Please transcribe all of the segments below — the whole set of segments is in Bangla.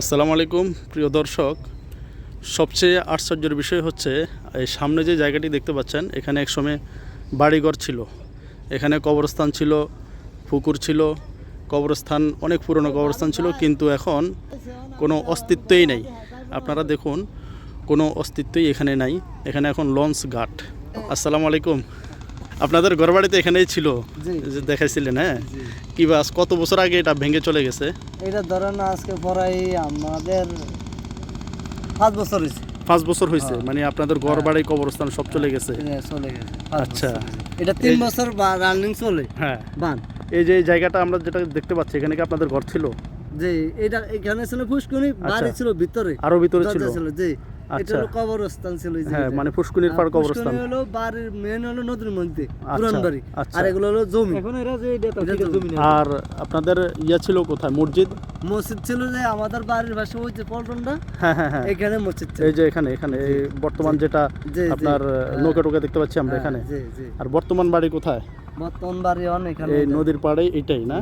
আসসালামু আলাইকুম, প্রিয় দর্শক। সবচেয়ে আশ্চর্যের বিষয় হচ্ছে, এই সামনে যে জায়গাটি দেখতে পাচ্ছেন, এখানে একসময় বাড়িঘর ছিল। এখানে কবরস্থান ছিল, পুকুর ছিল, কবরস্থান, অনেক পুরনো কবরস্থান ছিল, কিন্তু এখন কোনো অস্তিত্বই নেই। আপনারা দেখুন, কোনো অস্তিত্বই এখানে নাই। এখানে এখন লঞ্চ ঘাট। আসসালামু আলাইকুম। আপনাদের ঘরবাড়িতে এখানেই ছিল? যে দেখাইছিলেন হ্যাঁ? কি বাস কত বছর আগে এটা ভেঙে চলে গেছে? এটা ধরেন আজকে পড়াই আমাদের পাঁচ বছর হয়েছে পাঁচ বছর হয়েছে হ্যাঁ। মানে আপনাদের ঘর বাড়ি কবরস্থান সব চলে গেছে? চলে গেছে আচ্ছা। এটা তিন বছর রানিং চলে হ্যাঁ। বান এই যে জায়গাটা আমরা যেটা দেখতে পাচ্ছি এখানে কি আপনাদের ঘর ছিল? যে এটা এখানে ছিল ফুসকুনি বাড়ি ছিল ভিতরে। আরও ভিতরে ছিল? যে এটা। হলো কবরস্থান ছিল হ্যাঁ মানে ফুসকুনির পার কবরস্থান। হলো বাড়ির মেন হলো নদীর মধ্যে পুরান বাড়ি। আর এগুলো হলো জমি। এখন এরা যে এটা এটা জমি। জমি আর আপনাদের ইয়া ছিল কোথায়? মসজিদ? মসজিদ ছিল যে আমাদের বাড়ির পাশে ওই যে পল্টনটা। হ্যাঁ হ্যাঁ হ্যাঁ। এখানে মসজিদ এই যে এখানে এখানে এই বর্তমান যেটা। আপনার হ্যাঁ। নৌকা টোকা দেখতে পাচ্ছি আমরা হ্যাঁ, এখানে। আর বর্তমান বাড়ি কোথায়? বর্তমান বাড়ি এই নদীর পাড়ে এটাই না।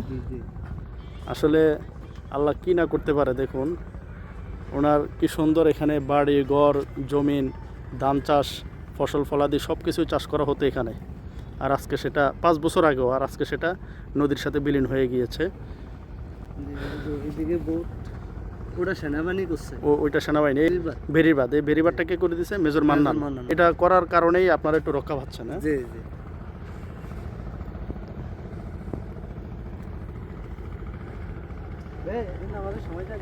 আসলে আল্লাহ কি না করতে পারে দেখুন। ওনার কি সুন্দর এখানে বাড়ি ঘর জমিন ধান চাষ ফসল ফলাদি সব কিছুই চাষ করা হতো এখানে। আর আজকে সেটা পাঁচ বছর আগেও আর আজকে সেটা নদীর সাথে বিলীন হয়ে গিয়েছে। ওটা সেনাবাহিনী করছে। ও ওইটা সেনাবাহিনী। বেরিবাদ এই বেরিবাদটা কে করে দিয়েছে মেজর মান্নান। এটা করার কারণেই আপনারা একটু রক্ষা পাচ্ছেন হ্যাঁ? জি জি। আমাদের সময়টা